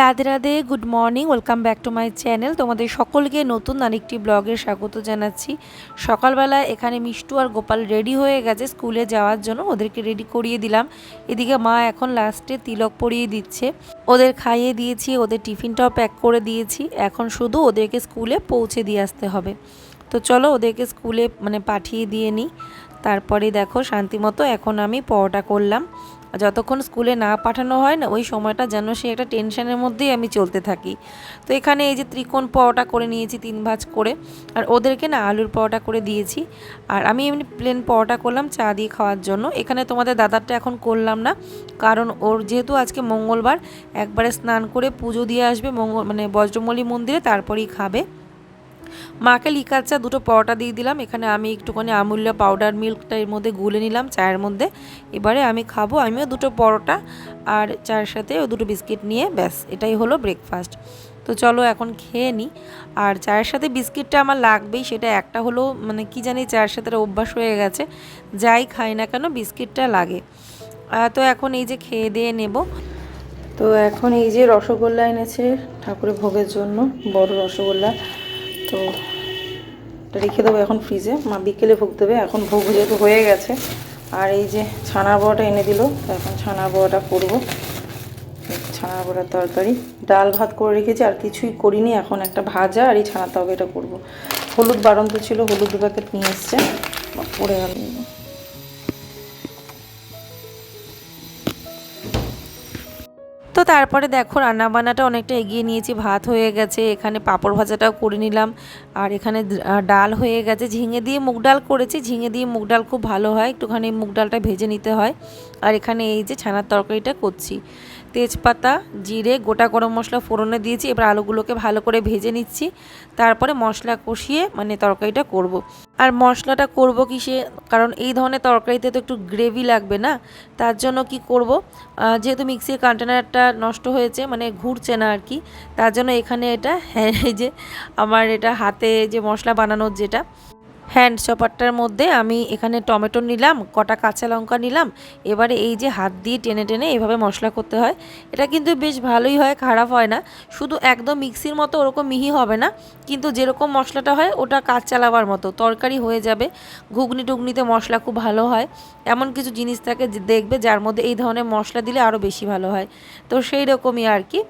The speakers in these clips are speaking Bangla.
Radhe Radhe good morning welcome back to my channel তোমাদের সকলকে নতুন আরেকটি ব্লগে স্বাগত জানাচ্ছি। সকালবেলা এখানে মিষ্টু আর গোপাল রেডি হয়ে গেছে স্কুলে যাওয়ার জন্য, ওদেরকে রেডি করিয়ে দিলাম। এদিকে মা এখন লাস্টে তিলক পরিয়ে দিচ্ছে। ওদের খাইয়ে দিয়েছি, ওদের টিফিনটাও প্যাক করে দিয়েছি। এখন শুধু ওদেরকে স্কুলে পৌঁছে দিয়ে আসতে হবে। তো চলো ওদেরকে স্কুলে মানে পাঠিয়ে দিয়ে নিই। তারপরে দেখো শান্তিমতো এখন আমি পরোটা করলাম। যতক্ষণ স্কুলে না পাঠানো হয় না, ওই সময়টা যেন সে একটা টেনশনের মধ্যেই আমি চলতে থাকি। তো এখানে এই যে ত্রিকোণ পরোটা করে নিয়েছি তিন ভাজ করে, আর ওদেরকে না আলুর পরোটা করে দিয়েছি। আর আমি এমনি প্লেন পরোটা করলাম চা দিয়ে খাওয়ার জন্য। এখানে তোমাদের দাদারটা এখন করলাম না, কারণ ওর যেহেতু আজকে মঙ্গলবার, একবারে স্নান করে পুজো দিয়ে আসবে মঙ্গল মানে বজ্রমলী মন্দিরে, তারপরেই খাবে। মাকে লিকার চা দুটো পরোটা দিয়ে দিলাম। এখানে আমি একটুখানি আমূল্য পাউডার মিল্কটা এর মধ্যে গুলে নিলাম চায়ের মধ্যে। এবারে আমি খাব, আমিও দুটো পরোটা আর চায়ের সাথে ও দুটো বিস্কিট নিয়ে, ব্যাস, এটাই হলো ব্রেকফাস্ট তো চলো এখন খেয়ে নিই আর চায়ের সাথে বিস্কিটটা আমার লাগবেই, সেটা একটা হলো মানে কি জানি চায়ের সাথে অভ্যাস হয়ে গেছে। যাই খাই না কেন, বিস্কিটটা লাগে। তো এখন এই যে খেয়ে দিয়ে নেব। তো এখন এই যে রসগোল্লা এনেছে ঠাকুরের ভোগের জন্য, বড় রসগোল্লা। তো রেখে দেবো এখন ফ্রিজে মা বিকেলে ভোগ দেবে, এখন ভোগ যেহেতু হয়ে গেছে। আর এই যে ছানার বড়াটা এনে দিল এখন ছানার বড়াটা করব। ছানার বড়ার তরকারি। ডাল ভাত করে রেখেছি, আর কিছুই করিনি। এখন একটা ভাজা আর এই ছানার তরকারিটা করব। হলুদ বারন্ত ছিল, হলুদ দু প্যাকেট নিয়ে এসছে। পড়ে গেল তারপরে দেখো রান্নাবান্নাটা অনেকটা এগিয়ে নিয়েছি। ভাত হয়ে গেছে, এখানে পাঁপড় ভাজাটাও করে নিলাম। আর এখানে ডাল হয়ে গেছে। ঝিঙে দিয়ে মুগ ডাল করেছি। ঝিঙে দিয়ে মুগ ডাল খুব ভালো হয়। একটুখানি মুগ ডালটা ভেজে নিতে হয়। আর এখানে এই যে ছানার তরকারিটা করছি। তেজপাতা, জিরে, গোটা গরম মশলা ফোড়নে দিয়েছি। এবার আলুগুলোকে ভালো করে ভেজে নিচ্ছি। তারপরে মশলা কষিয়ে মানে তরকারিটা করব। আর মশলাটা করব কিসে? কারণ এই ধরনের তরকারিতে তো একটু গ্রেভি লাগবে না। তার জন্য কি করব? যেহেতু মিক্সির কন্টেনারটা নষ্ট হয়েছে মানে ঘুরছে না আর কি, তার জন্য এখানে এটা হ্যাঁ এই যে আমার এটা হাতে যে মশলা বানানোর যেটা হ্যান্ড চপারটার মধ্যে আমি এখানে টমেটো নিলাম, কটা কাঁচা লঙ্কা নিলাম। এবারে এই যে হাত দিয়ে টেনে টেনে এভাবে মশলা করতে হয়। এটা কিন্তু বেশ ভালোই হয়, খারাপ হয় না। শুধু একদম মিক্সির মতো ওরকম মিহি হবে না, কিন্তু যেরকম মশলাটা হয় ওটা কাজ চালাবার মতো, তরকারি হয়ে যাবে। ঘুগনি টুগনিতে মশলা খুব ভালো হয়। এমন কিছু জিনিস থাকে দেখবে যার মধ্যে এই ধরনের মশলা দিলে আরও বেশি ভালো হয়। তো সেই রকমই আর কি।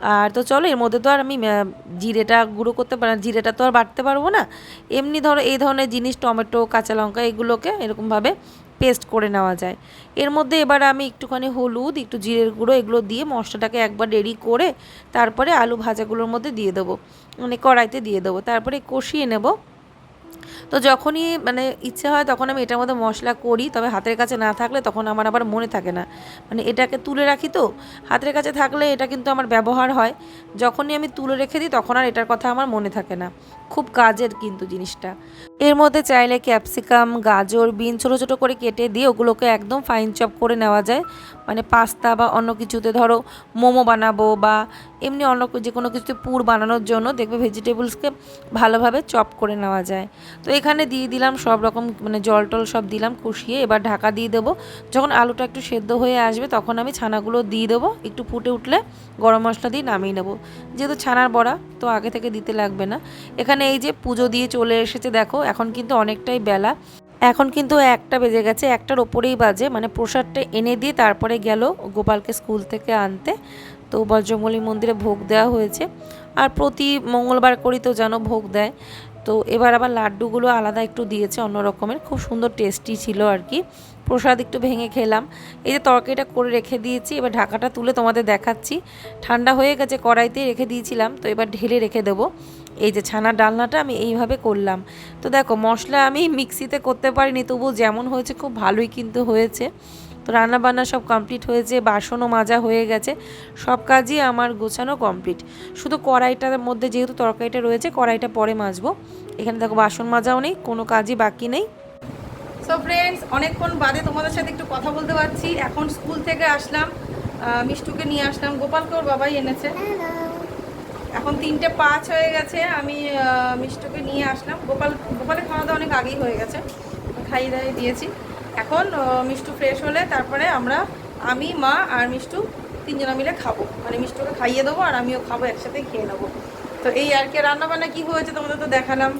আর তো চলো, এর মধ্যে তো আর আমি জিরেটা গুঁড়ো করতে পারি, জিরেটা তো আর বাটতে পারব না। এমনি ধরো, এই ধরনের জিনিস, টমেটো, কাঁচা লঙ্কা, এগুলোকে এরকমভাবে পেস্ট করে নেওয়া যায়। এর মধ্যে এবার আমি একটুখানি হলুদ, একটু জিরের গুঁড়ো, এগুলো দিয়ে মশলাটাকে একবার রেডি করে তারপরে আলু ভাজাগুলোর মধ্যে দিয়ে দেবো। মানে কড়াইতে দিয়ে দেবো। তারপরে কষিয়ে নেব। তো যখনই মানে ইচ্ছে হয় তখন আমি এটার মধ্যে মশলা করি, তবে হাতের কাছে না থাকলে তখন আমার আবার মনে থাকে না। মানে এটাকে তুলে রাখি তো, হাতের কাছে থাকলে এটা কিন্তু আমার ব্যবহার হয়। যখনই আমি তুলে রেখে দিই তখন আর এটার কথা আমার মনে থাকে না। খুব কাজের কিন্তু জিনিসটা। এর মধ্যে চাইলে ক্যাপসিকাম, গাজর, বিন ছোটো ছোটো করে কেটে দিয়ে ওগুলোকে একদম ফাইন চপ করে নেওয়া যায়। মানে পাস্তা বা অন্য কিছুতে ধরো মোমো বানাবো বা এমনি অন্য যে কোনো কিছুতে পুর বানানোর জন্য দেখবে ভেজিটেবলসকে ভালোভাবে চপ করে নেওয়া যায়। তো এখানে দিয়ে দিলাম সব রকম মানে জল টল সব দিলাম কষিয়ে, এবার ঢাকা দিয়ে দেবো। যখন আলুটা একটু সেদ্ধ হয়ে আসবে তখন আমি ছানাগুলো দিয়ে দেবো। একটু ফুটে উঠলে গরম মশলা দিয়ে নামিয়ে নেব। যেহেতু ছানার বড়া তো আগে থেকে দিতে লাগবে না। এখানে এই যে পুজো দিয়ে চলে এসেছে, দেখো, এখন কিন্তু অনেকটাই বেলা। এখন কিন্তু একটা বেজে গেছে, একটার ওপরেই বাজে মানে প্রসাদটা এনে দিয়ে তারপরে গেল গোপালকে স্কুল থেকে আনতে। তো বজ্রমলী মন্দিরে ভোগ দেওয়া হয়েছে, আর প্রতি মঙ্গলবার করেই তো যেন ভোগ দেয়। তো এবার আবার লাড্ডুগুলো আলাদা একটু দিয়েছে অন্য রকমের, খুব সুন্দর টেস্টি ছিল আর কি। প্রসাদ একটু ভেঙে খেলাম। এই যে তরকারিটা করে রেখে দিয়েছি, এবার ঢাকাটা তুলে তোমাদের দেখাচ্ছি। ঠান্ডা হয়ে গেছে কড়াইতে রেখে দিয়েছিলাম, তো এবার ঢেলে রেখে দেবো। এই যে ছানার ডালনাটা আমি এইভাবে করলাম। তো দেখো মশলা আমি মিক্সিতে করতে পারিনি তবু যেমন হয়েছে খুব ভালোই কিন্তু হয়েছে। তো রান্না বান্না সব কমপ্লিট হয়েছে বাসনও মাজা হয়ে গেছে সব কাজই আমার গোছানো কমপ্লিট। শুধু কড়াইটার মধ্যে যেহেতু তরকারিটা রয়েছে কড়াইটা পরে মাজবো। এখানে দেখো বাসন মাজাও নেই কোনো কাজই বাকি নেই। সো ফ্রেন্ডস অনেকক্ষণ বাদে তোমাদের সাথে একটু কথা বলতে পারছি। এখন স্কুল থেকে আসলাম মিষ্টুকে নিয়ে আসলাম। গোপালকে ওর বাবাই এনেছে। এখন তিনটে পাঁচ হয়ে গেছে, আমি মিষ্টকে নিয়ে আসলাম। গোপাল, গোপালের খাওয়া দাওয়া অনেক আগেই হয়ে গেছে, খাইয়ে দাইয়ে দিয়েছি। এখন মিষ্টু ফ্রেশ হলে তারপরে আমরা, আমি, মা আর মিষ্টু তিনজনা মিলে খাব। মানে মিষ্টকে খাইয়ে দেবো আর আমিও খাব, একসাথে খেয়ে নেব। তো এই আর কি রান্না বান্না কী হয়েছে তোমাদের তো দেখালাম।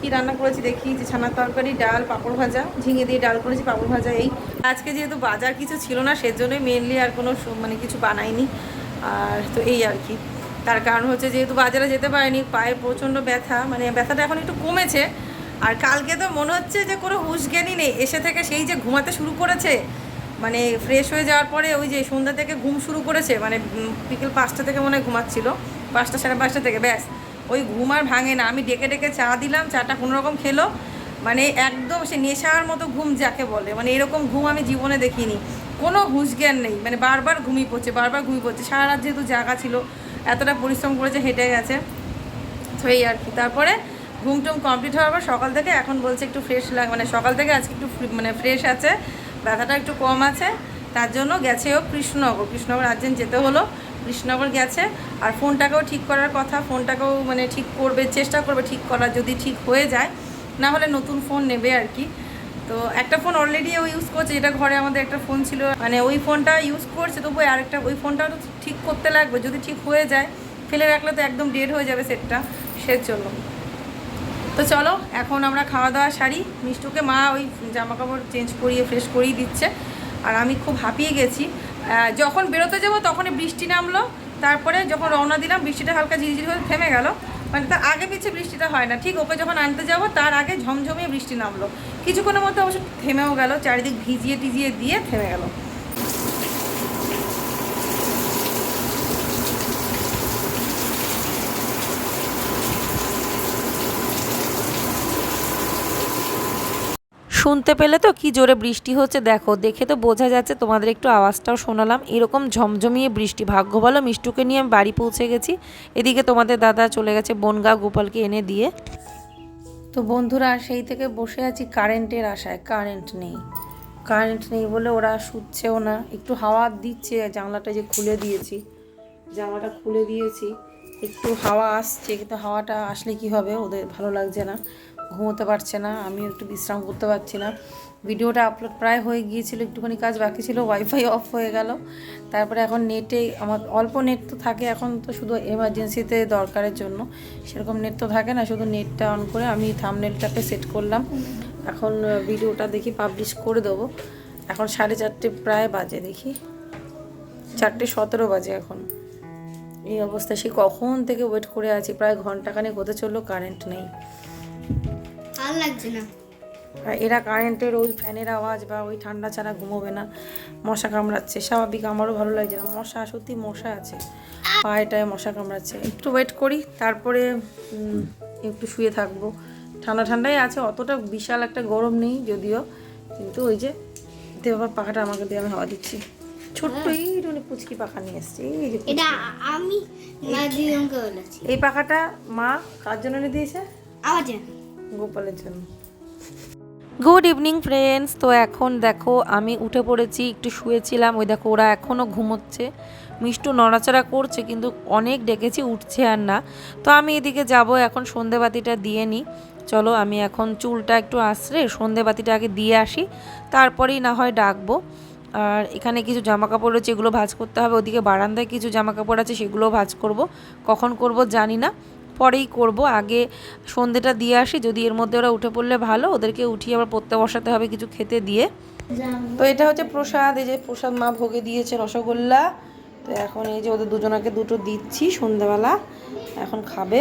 কি রান্না করেছি দেখি যে ছানার তরকারি, ডাল, পাঁপড় ভাজা, ঝিঙে দিয়ে ডাল করেছি, পাঁপড় ভাজা, এই। আজকে যেহেতু বাজার কিছু ছিল না, সেজন্যই মেনলি আর কোনো মানে কিছু বানাইনি। আর তো এই আর কি। তার কারণ হচ্ছে যেহেতু বাজারে যেতে পারিনি পায়ে প্রচণ্ড ব্যথা মানে ব্যথাটা এখন একটু কমেছে। আর কালকে তো মনে হচ্ছে যে কোনো হুঁশ জ্ঞানই নেই। এসে থেকে সেই যে ঘুমাতে শুরু করেছে মানে ফ্রেশ হয়ে যাওয়ার পরে ওই যে সন্ধ্যা থেকে ঘুম শুরু করেছে মানে বিকেল পাঁচটা থেকে মনে হয় ঘুমাচ্ছিল, পাঁচটা সাড়ে পাঁচটা থেকে, ব্যাস। ওই ঘুম আর ভাঙে না। আমি ডেকে ডেকে চা দিলাম, চাটা কোনো রকম খেলো মানে একদম সে নেশার মতো ঘুম যাকে বলে মানে এরকম ঘুম আমি জীবনে দেখিনি। কোনো হুঁশ জ্ঞান নেই। মানে বারবার ঘুমিয়ে পড়ছে, বারবার ঘুমিয়ে পড়ছে। সারা রাত যেহেতু জায়গা ছিল এতটা পরিশ্রম করেছে হেঁটে গেছে। তো এই আর কি। তারপরে ঘুম টুম কমপ্লিট হওয়ার পর সকাল থেকে এখন বলছে একটু ফ্রেশ লাগ মানে সকাল থেকে আজকে একটু মানে ফ্রেশ আছে। ব্যথাটা একটু কম আছে। তার জন্য গেছেও কৃষ্ণনগর। কৃষ্ণনগর আর্জেন্ট যেতে হলো। কৃষ্ণনগর গেছে। আর ফোনটাকেও ঠিক করার কথা। ফোনটাকেও মানে ঠিক করবে, চেষ্টা করবে ঠিক করার যদি ঠিক হয়ে যায়, না হলে নতুন ফোন নেবে আর কি। তো একটা ফোন অলরেডি ও ইউজ করছে, যেটা ঘরে আমাদের একটা ফোন ছিল। মানে ওই ফোনটা ইউজ করছে তবু আরেকটা ওই ফোনটাও তো ঠিক করতে লাগবে। যদি ঠিক হয়ে যায়, ফেলে রাখলে তো একদম ডেড হয়ে যাবে সেটটা সের জন্য। তো চলো, এখন আমরা খাওয়া দাওয়া সারি। মিষ্টুকে মা ওই জামা কাপড় চেঞ্জ করিয়ে ফ্রেশ করিয়ে দিচ্ছে। আর আমি খুব হাঁপিয়ে গেছি। যখন বেরোতে যাব, তখনই বৃষ্টি নামলো। তারপরে যখন রওনা দিলাম, বৃষ্টিটা হালকা ঝিরিঝিরি হয়ে থেমে গেল। মানে তার আগে পিছিয়ে বৃষ্টিটা হয় না। ঠিক ওকে যখন আনতে যাব, তার আগে ঝমঝমিয়ে বৃষ্টি নামলো। কিছুক্ষণের মধ্যে অবশ্য থেমেও গেল, চারিদিক ভিজিয়ে টিজিয়ে দিয়ে থেমে গেল। শুনতে পেলে তো কি জোরে বৃষ্টি হচ্ছে, দেখো। দেখে তো বোঝা যাচ্ছে তোমাদের একটু আওয়াজটাও শোনালাম। এরকম ঝমঝমিয়ে বৃষ্টি। ভাগ্য ভালো, মিষ্টুকে নিয়ে আমি বাড়ি পৌঁছে গেছি। এদিকে তোমাদের দাদা চলে গেছে বনগা গোপালকে এনে দিয়ে। তো বন্ধুরা, সেই থেকে বসে আছি কারেন্টের আশায়। কারেন্ট নেই। কারেন্ট নেই বলে ওরা শুচ্ছেও না। একটু হাওয়া দিচ্ছে, জানলাটা যে খুলে দিয়েছি। জানলাটা খুলে দিয়েছি। একটু হাওয়া আসছে, কিন্তু হাওয়াটা আসলে কি হবে, ওদের ভালো লাগছে না। ঘুমোতে পারছে না, আমিও একটু বিশ্রাম করতে পারছি না। ভিডিওটা আপলোড প্রায় হয়ে গিয়েছিল, একটুখানি কাজ বাকি ছিল ওয়াইফাই অফ হয়ে গেল। তারপরে এখন নেটে আমার অল্প নেট তো থাকে, এখন তো শুধু এমার্জেন্সিতে দরকারের জন্য। সেরকম নেট তো থাকে না, শুধু নেটটা অন করে আমি থামনেলটাকে সেট করলাম। এখন ভিডিওটা দেখি পাবলিশ করে দেবো। এখন সাড়ে চারটে প্রায় বাজে দেখি। চারটে সতেরো বাজে এখন। এই অবস্থা, সে কখন থেকে ওয়েট করে আছি? প্রায় ঘন্টাখানেক হতে চলল কারেন্ট নেই। লাগছে না। এরা কারেন্টের ওই ফ্যানের আওয়াজ বা ওই ঠান্ডা ছাড়া ঘুমোবে না। মশা কামড়াচ্ছে স্বাভাবিক আমারও ভালো লাগছে না। মশা সত্যি মশা আছে। পায়েটায় মশা কামড়াচ্ছে। একটু ওয়েট করি তারপরে একটু শুয়ে থাকব। ঠান্ডা ঠান্ডাই আছে অতটা বিশাল একটা গরম নেই যদিও। কিন্তু ওই যে দেবার পাখাটা আমাকে দিয়ে আমি হাওয়া দিচ্ছি। ছোট্ট এইটুকুনি পুচকি পাখা নিয়ে এসছি এটা আমি এই পাখাটা মা কার জন্য এনে দিয়েছে? আবার জান গোপালের জন্য। গুড ইভিনিং ফ্রেন্ডস তো এখন দেখো, আমি উঠে পড়েছি, একটু শুয়েছিলাম, ওই দেখো, ওরা এখনও ঘুমোচ্ছে। মিষ্টু নড়াচড়া করছে, কিন্তু অনেক ডেকেছি, উঠছে আর না। তো আমি এদিকে যাব, এখন সন্ধেবাতিটা দিয়ে নিই। চলো, আমি এখন চুলটা একটু আশ্রে সন্ধেবাতিটা আগে দিয়ে আসি, তারপরেই না হয় ডাকবো। আর এখানে কিছু জামা কাপড় রয়েছে, এগুলো ভাজ করতে হবে। ওদিকে বারান্দায় কিছু জামা কাপড় আছে, সেগুলোও ভাজ করব। কখন করব জানি না। পরেই করব। আগে সন্ধেটা দিয়ে আসি, যদি এর মধ্যে ওরা উঠে পড়লে ভালো, ওদেরকে উঠিয়ে আবার পড়তে বসাতে হবে কিছু খেতে দিয়ে। তো এটা হচ্ছে প্রসাদ, এই যে প্রসাদ মা ভোগে দিয়েছে রসগোল্লা। তো এখন এই যে ওদের দুজনাকে দুটো দিচ্ছি সন্ধ্যাবেলা এখন খাবে।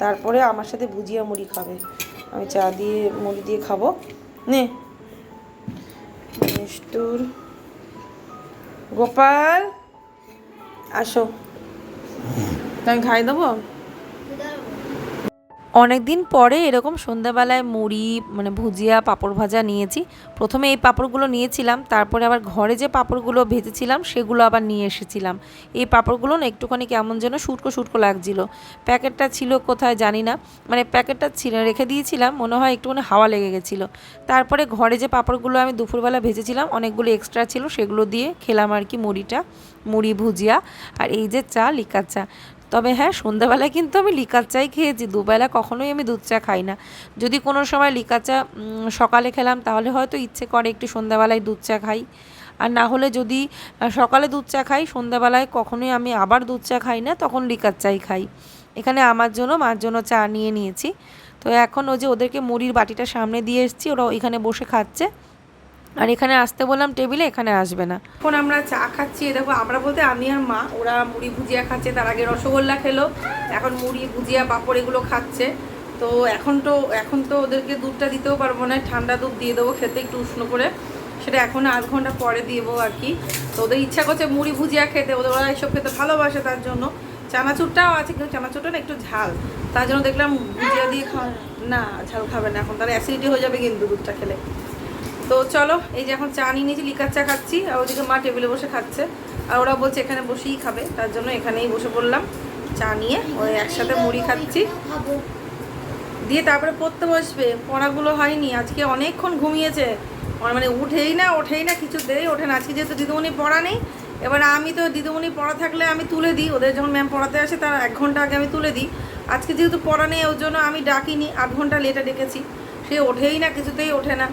তারপরে আমার সাথে ভুজিয়া মুড়ি খাবে। আমি চা দিয়ে, মুড়ি দিয়ে খাব। নে। মিষ্টুর। গোপাল, আসো। আমি খাই দেবো? অনেক দিন পরে এরকম সন্ধ্যাবেলায় মুড়ি মানে ভুজিয়া, পাঁপড় ভাজা নিয়েছি। প্রথমে এই পাঁপড়গুলো নিয়েছিলাম, তারপরে আবার ঘরে যে পাঁপড়গুলো ভেজেছিলাম, সেগুলো আবার নিয়ে এসেছিলাম। এই পাঁপড়গুলো না একটুখানি কেমন যেন শুটকো শুটকো লাগছিল। প্যাকেটটা ছিল কোথায় জানি না মানে প্যাকেটটা ছিল রেখে দিয়েছিলাম, মনে হয় একটুখানি হাওয়া লেগে গেছিল। তারপরে ঘরে যে পাঁপড়গুলো আমি দুপুরবেলা ভেজেছিলাম, অনেকগুলো এক্সট্রা ছিল, সেগুলো দিয়ে খেলাম আর কি মুড়িটা, মুড়ি, ভুজিয়া, আর এই যে চা, লিকার চা। তবে হ্যাঁ সন্ধ্যাবেলায় কিন্তু আমি লিকার চাই খেয়েছি। দুবেলা কখনোই আমি দুধ চা খাই না। যদি কোনো সময় লিকার চা সকালে খেলাম, তাহলে হয়তো ইচ্ছে করে একটু সন্ধ্যাবেলায় দুধ চা খাই। আর না হলে যদি সকালে দুধ চা খাই, সন্ধ্যাবেলায় কখনোই আমি আবার দুধ চা খাই না, তখন লিকার চাই খাই। এখানে আমার জন্য, মার জন্য চা নিয়ে নিয়েছি। তো এখন ওই যে ওদেরকে মুড়ির বাটিটা সামনে দিয়ে এসেছি, ওরা এখানে বসে খাচ্ছে। আর এখানে আসতে বললাম টেবিলে, এখানে আসবে না। এখন আমরা চা খাচ্ছি দেখো, আমরা বলতে আমি আর মা, ওরা মুড়ি ভুজিয়া খাচ্ছে, তার আগে রসগোল্লা খেলো, এখন মুড়ি ভুজিয়া, পাঁপড় এগুলো খাচ্ছে। তো এখন তো এখন তো ওদেরকে দুধটা দিতেও পারব না, ঠান্ডা দুধ দিয়ে দেবো খেতে একটু উষ্ণ করে। সেটা এখন আধ ঘণ্টা পরে দিয়েবো আর কি। তো ওদের ইচ্ছা করছে মুড়ি ভুজিয়া খেতে, ওদের ওরা এইসব খেতে ভালোবাসে তার জন্য। চানাচুরটাও আছে, কিন্তু চানাচুরটা না একটু ঝাল। তার জন্য দেখলাম ভুজিয়া দিয়ে খাওয়া না, ঝাল খাবে না এখন তার অ্যাসিডিটি হয়ে যাবে কিন্তু দুধটা খেলে। তো চলো, এই যে এখন চা নিয়ে নিয়েছি, লিকার চা খাচ্ছি, আর ওদিকে মা টেবিলে বসে খাচ্ছে। আর ওরা বলছে এখানে বসেই খাবে, তার জন্য এখানেই বসে পড়লাম। চা নিয়ে ওই একসাথে মুড়ি খাচ্ছি। দিয়ে তারপরে পড়তে বসবে, পড়াগুলো হয়নি, আজকে অনেকক্ষণ ঘুমিয়েছে। মানে উঠেই না, ওঠেই না কিছুতেই ওঠে না। আজকে যেহেতু দিদিমণি পড়া নেই, এবার আমি তো দিদিমণি পড়া থাকলে আমি তুলে দিই, ওদের যখন ম্যাম পড়াতে আসে তার এক ঘণ্টা আগে আমি তুলে দিই। আজকে যেহেতু পড়া নেই, ওর জন্য আমি ডাকিনি, আধ ঘণ্টা লেটে ডেকেছি। সে ওঠেই না, কিছুতেই ওঠে না।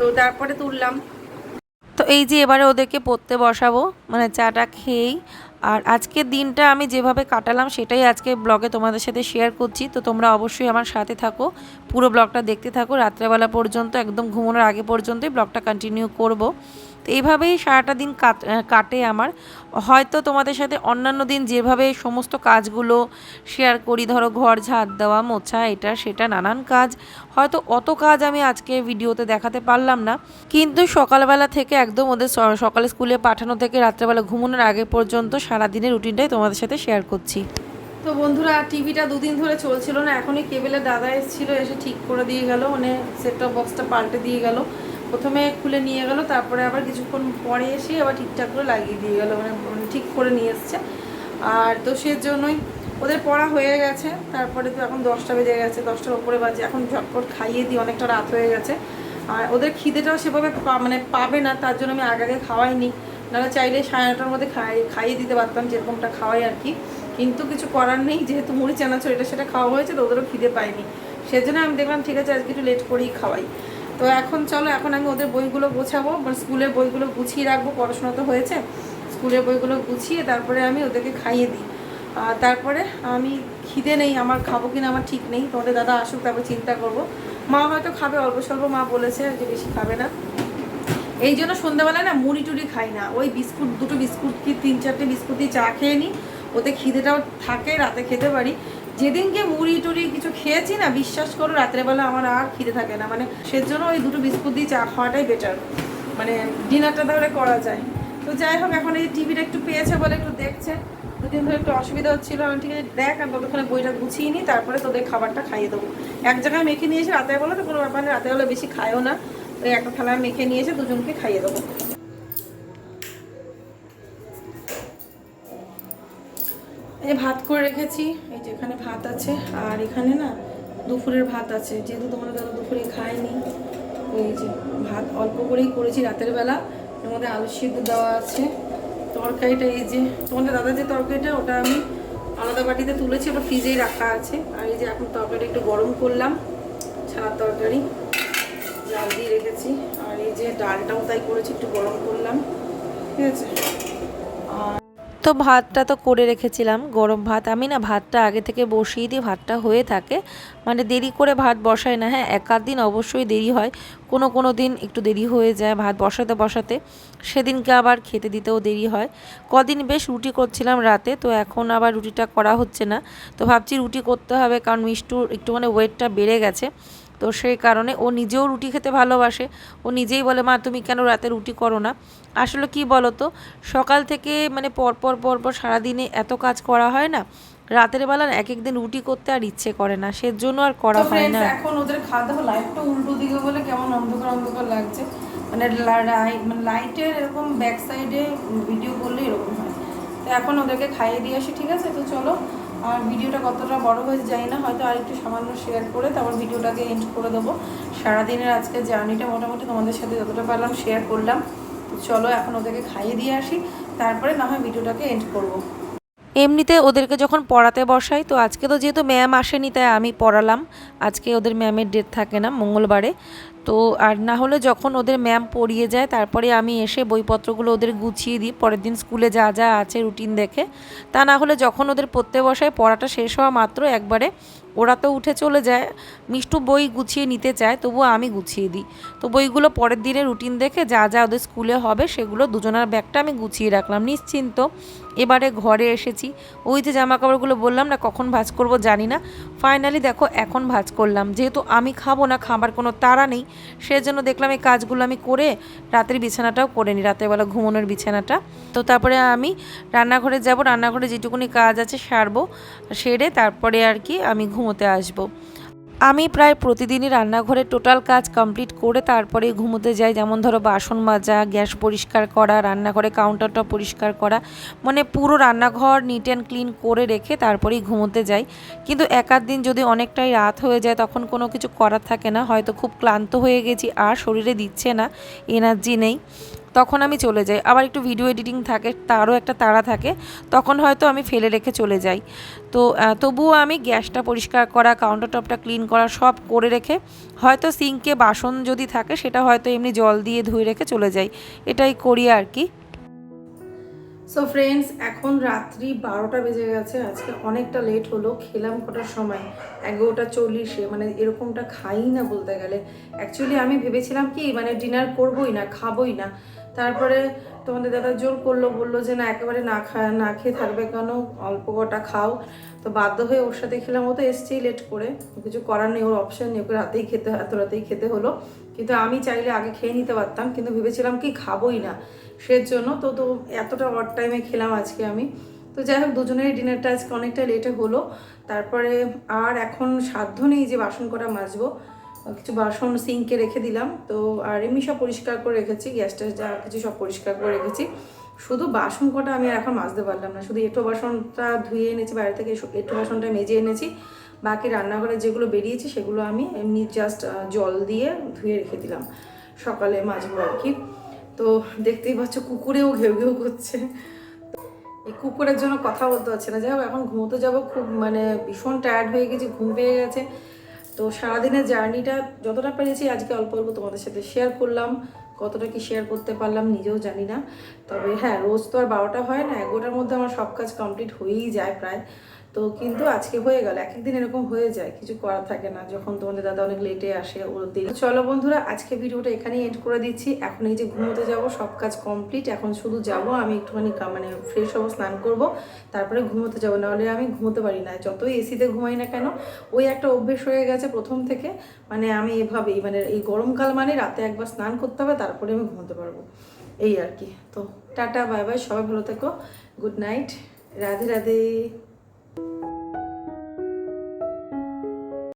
তো তারপরে তুললাম। তো এই যে এবারে ওদেরকে পড়তে বসাবো মানে চাটা খেয়েই। আর আজকের দিনটা আমি যেভাবে কাটালাম সেটাই আজকে ব্লগে তোমাদের সাথে শেয়ার করছি। তো তোমরা অবশ্যই আমার সাথে থাকো, পুরো ব্লগটা দেখতে থাকো। রাত্রেবেলা পর্যন্ত, একদম ঘুমানোর আগে পর্যন্তই ব্লগটা কন্টিনিউ করব। এইভাবেই সারাটা দিন কাট- আমার। হয়তো তোমাদের সাথে অন্যান্য দিন যেভাবে সমস্ত কাজগুলো শেয়ার করি, ধরো ঘর ঝাড় দেওয়া, মোছা, এটা, সেটা, নানান কাজ, হয়তো অত কাজ আমি আজকে ভিডিওতে দেখাতে পারলাম না। কিন্তু সকালবেলা থেকে একদম ওদের সকালে স্কুলে পাঠানো থেকে রাত্রেবেলা ঘুমানোর আগে পর্যন্ত সারাদিনের রুটিনটাই তোমাদের সাথে শেয়ার করছি। তো বন্ধুরা, টিভিটা দুদিন ধরে চলছিল না, এখনই কেবেলের দাদা এসেছিল, এসে ঠিক করে দিয়ে গেল মানে সেট বক্সটা পাল্টে দিয়ে গেল। প্রথমে খুলে নিয়ে গেল, তারপরে আবার কিছুক্ষণ পরে এসে আবার ঠিকঠাক করে লাগিয়ে দিয়ে গেল মানে মানে ঠিক করে নিয়ে এসছে। আর তো সে জন্যই ওদের পড়া হয়ে গেছে, তারপরে তো এখন দশটা বেজে গেছে, দশটার উপরে বাজে, এখন ঝটপট খাইয়ে দিই, অনেকটা রাত হয়ে গেছে। আর ওদের খিদেটাও সেভাবে মানে পাবে না, তার জন্য আমি আগে আগে খাওয়াইনি। নাহলে চাইলে সাড়ে নটার মধ্যে খাই, খাইয়ে দিতে পারতাম, যেরকমটা খাওয়াই আর কি। কিন্তু কিছু করার নেই, যেহেতু মুড়ি চানাচুর, এটা সেটা খাওয়া হয়েছে, তো ওদেরও খিদে পায়নি। সেজন্য আমি দেখলাম, ঠিক আছে, আজকে একটু লেট করেই খাওয়াই। তো এখন চলো, এখন আমি ওদের বইগুলো গোছাবো মানে স্কুলের বইগুলো গুছিয়ে রাখব, পড়াশোনা তো হয়েছে। স্কুলের বইগুলো গুছিয়ে তারপরে আমি ওদেরকে খাইয়ে দিই। আর তারপরে আমি খিদে নেই, আমার খাব কিনা আমার ঠিক নেই, তোমাদের দাদা আসুক, তারপর চিন্তা করব। মা হয়তো খাবে, অল্প স্বল্প মা বলেছে যে বেশি খাবে না। এই জন্য সন্ধ্যাবেলায় না মুড়ি টুড়ি খাই না, ওই বিস্কুট, দুটো বিস্কুট কি, তিন চারটে বিস্কুট দিয়ে চা খেয়ে নিই। ওতে খিদেটাও থাকে, রাতে খেতে পারি। যেদিনকে মুড়ি টুড়ি কিছু খেয়েছি না, বিশ্বাস করো, রাত্রেবেলা আমার আর খিদে থাকে না। মানে সেজন্য ওই দুটো বিস্কুট দিয়ে চা খাওয়াটাই বেটার মানে ডিনারটা তাহলে করা যায়। তো যাই হোক, এখন এই টিভিটা একটু পেয়েছে বলে একটু দেখছে। দুদিন ধরে একটু অসুবিধা হচ্ছিল, আমি ঠিক আছে, দেখ, আমি ততক্ষণে বইটা গুছিয়ে নিই, তারপরে তোদের খাবারটা খাইয়ে দেবো। এক জায়গায় মেখে নিয়ে এসে রাতের বেলা, তো কোনো ব্যাপার নেই রাতের বেলা বেশি খায়ও না। ওই একটা থালায় মেখে নিয়ে এসে দুজনকে খাইয়ে দেবো। এই ভাত করে রেখেছি, এই যে এখানে ভাত আছে, আর এখানে না দুপুরের ভাত আছে। যেহেতু তোমাদের দাদা দুপুরে খায়নি এই যে ভাত অল্প করেই করেছি রাতের বেলা। এর মধ্যে আলু সিদ্ধ দেওয়া আছে, তরকারিটা এই যে, তোমাদের দাদা যে তরকারিটা, ওটা আমি আলাদা বাটিতে তুলেছি, ওটা ফ্রিজেই রাখা আছে। আর এই যে এখন তরকারিটা একটু গরম করলাম ছানার তরকারি জাল দিয়ে রেখেছি। আর এই যে ডালটাও তাই করেছি, একটু গরম করলাম। ঠিক আছে? তো ভাতটা তো করে রেখেছিলাম, গরম ভাত। আমি না ভাতটা আগে থেকে বসিয়ে দিই ভাতটা হয়ে থাকে। মানে দেরি করে ভাত বসাই না হ্যাঁ এক আধ দিন অবশ্যই দেরি হয়। কোনো কোনো দিন একটু দেরি হয়ে যায় ভাত বসাতে বসাতে। সেদিনকে আবার খেতে দিতেও দেরি হয়। কদিন বেশ রুটি করছিলাম রাতে, তো এখন আবার রুটিটা করা হচ্ছে না। তো ভাবছি রুটি করতে হবে, কারণ মিষ্টুর একটুখানি ওয়েটটা বেড়ে গেছে। তো সেই কারণে ও নিজেও রুটি খেতে ভালোবাসে। ও নিজেই বলে মা তুমি কেন রাতে রুটি করো না? আসলে কি বলো তো সকাল থেকে মানে পরপর পরপর সারাদিনে এত কাজ করা হয় না রাতের বেলা এক এক দিন রুটি করতে আর ইচ্ছে করে না সেজন্য আর করা হয় না। এখন ওদের খাওয়া দাওয়া লাইটটা উল্টো দিকে বলে কেমন অন্ধকার অন্ধকার লাগছে। মানে লাইট মানে লাইটের এরকম ব্যাক সাইডে ভিডিও করলে এরকম হয়। তো এখন ওদেরকে খাইয়ে দিয়ে আসি ঠিক আছে? তো চলো আর ভিডিওটা কতটা বড় হয়েছে জানি না, হয়তো আর একটু সামান্য শেয়ার করে তারপর ভিডিওটাকে এন্ড করে দেবো। সারাদিনের আজকে জার্নিটা মোটামুটি তোমাদের সাথে যতটা পারলাম শেয়ার করলাম। চলো এখন ওদেরকে খাইয়ে দিয়ে আসি, তারপরে না হয় ভিডিওটাকে এন্ড করব। এমনিতে ওদেরকে যখন পড়াতে বসাই, তো আজকে তো যেহেতু ম্যাম আসেনি, তাই আমি পড়ালাম। আজকে ওদের ম্যামের ডেট থাকে না, মঙ্গলবারে। তো আর না হলে যখন ওদের ম্যাম পড়িয়ে যায়, তারপরে আমি এসে বইপত্রগুলো ওদের গুছিয়ে দিই, পরের দিন স্কুলে যা যা আছে রুটিন দেখে। তা না হলে যখন ওদের পড়তে বসায় পড়াটা শেষ হওয়া মাত্র একবারে, ওরা তো উঠে চলে যায়। মিষ্টু বই গুছিয়ে নিতে চায়, তবুও আমি গুছিয়ে দিই। তো বইগুলো পরের দিনে রুটিন দেখে যা যা ওদের স্কুলে হবে, সেগুলো দুজনার ব্যাগটা আমি গুছিয়ে রাখলাম, নিশ্চিন্ত। এবারে ঘরে এসেছি। ওই যে জামা কাপড়গুলো বললাম না, কখন ভাজ করব জানি না। ফাইনালি দেখো, এখন ভাজ করলাম। যেহেতু আমি খাব না, খাবার কোনো তাড়া নেই। সেজন্য দেখলাম এই কাজগুলো আমি করে রাতের বিছানাটাও করে নিই রাতের বেলা ঘুমানোর বিছানাটা। তো তারপরে আমি রান্নাঘরে যাব, রান্নাঘরে যেটুকুনি কাজ আছে সারবো, সেরে তারপরে আর কি আমি ঘুমোতে আসব। আমি প্রায় প্রতিদিনই রান্নাঘরে টোটাল কাজ কমপ্লিট করে তারপরে ঘুমোতে যাই। যেমন ধরো বাসন মাজা, গ্যাস পরিষ্কার করা, রান্নাঘরে কাউন্টারটা পরিষ্কার করা মানে পুরো রান্নাঘর নিট অ্যান্ড ক্লিন করে রেখে তারপরেই ঘুমোতে যাই। কিন্তু এক আধ দিন যদি অনেকটাই রাত হয়ে যায়, তখন কোনো কিছু করার থাকে না। হয়তো খুব ক্লান্ত হয়ে গেছি, আর শরীরে দিচ্ছে না এনার্জি নেই। তখন আমি চলে যাই। আবার একটু ভিডিও এডিটিং থাকে, তারও একটা তাড়া থাকে, তখন হয়তো আমি ফেলে রেখে চলে যাই। তো তবুও আমি গ্যাসটা পরিষ্কার করা কাউন্টার টপটা ক্লিন করা সব করে রেখে, হয়তো সিঙ্কে বাসন যদি থাকে, সেটা হয়তো এমনি জল দিয়ে ধুয়ে রেখে চলে যাই। এটাই করি আর কি। সো ফ্রেন্ডস এখন রাত্রি বারোটা বেজে গেছে, আজকে অনেকটা লেট হলো, খেলাম কটার সময়? এগারোটা চল্লিশে মানে এরকমটা খাই না বলতে গেলে। অ্যাকচুয়ালি আমি ভেবেছিলাম কি মানে ডিনার করবোই না, খাবোই না। তারপরে তোমাদের দাদা জোর করল, বলল যে না, একেবারে না খা, না খেয়ে থাকবে কেন? অল্প কটা খাও। তো বাধ্য হয়ে ওর সাথে খেলাম ও তো এসছেই লেট করে। কিছু করার নেই, ওর অপশন নেই, ওকে রাতেই খেতে, এত রাতেই খেতে হলো। কিন্তু আমি চাইলে আগে খেয়ে নিতে পারতাম, কিন্তু ভেবেছিলাম কি খাবোই না। সেজন্য তো তো এতটা অড টাইমে খেলাম আজকে আমি। তো যাই হোক দুজনের ডিনারটা আজকে অনেকটা লেটে হলো। তারপরে আর এখন সাধ্য নেই যে বাসন করা মাজবো। কিছু বাসন সিঙ্কে রেখে দিলাম। তো, আর এমনি সব পরিষ্কার করে রেখেছি, গ্যাস ট্যাস যা কিছু সব পরিষ্কার করে রেখেছি। শুধু বাসন কটা আমি এখন মাজতে পারলাম না, শুধু এঁটো বাসনটা ধুয়ে এনেছি, বাইরে থেকে এঁটো বাসনটা মেজে এনেছি। বাকি রান্নাঘরে যেগুলো বেরিয়েছে সেগুলো আমি এমনি জাস্ট জল দিয়ে ধুয়ে রেখে দিলাম সকালে মাজবো আর কি। তো, দেখতেই পাচ্ছ কুকুরেও ঘেউ ঘেউ করছে। এই কুকুরের জন্য কথা বলতে পারছে না। যাই হোক, এখন ঘুমোতে যাব, খুব মানে ভীষণ টায়ার্ড হয়ে গেছি, ঘুম পেয়ে গেছে। তো সারাদিনের জার্নিটা যতটা পেরেছি আজকে অল্প অল্প তোমাদের সাথে শেয়ার করলাম, কতটা কি শেয়ার করতে পারলাম নিজেও জানি না। তবে হ্যাঁ রোজ তো আর বারোটা হয় না এগারোটার মধ্যে আমার সব কাজ কমপ্লিট হয়েই যায় প্রায়। তো কিন্তু আজকে হয়ে গেল এক একদিন এরকম হয়ে যায়, কিছু করার থাকে না, যখন তোমাদের দাদা অনেক লেটে আসে, ওর দেরি চলো বন্ধুরা, আজকে ভিডিওটা এখানেই এন্ড করে দিচ্ছি। এখন এই যে ঘুমোতে যাব, সব কাজ কমপ্লিট এখন শুধু যাব, আমি একটুখানি মানে ফ্রেশ হব, স্নান করব, তারপরে ঘুমোতে যাব। নাহলে আমি ঘুমোতে পারি না, যতই এসিতে ঘুমাই না কেন, ওই একটা অভ্যেস হয়ে গেছে প্রথম থেকে। মানে আমি এভাবেই মানে এই গরমকাল মানে রাতে একবার স্নান করতে হবে, তারপরে আমি ঘুমোতে পারব। এই আর কি। তো টাটা বাই বাই সবাই ভালো থেকো। Good night Radhe Radhe.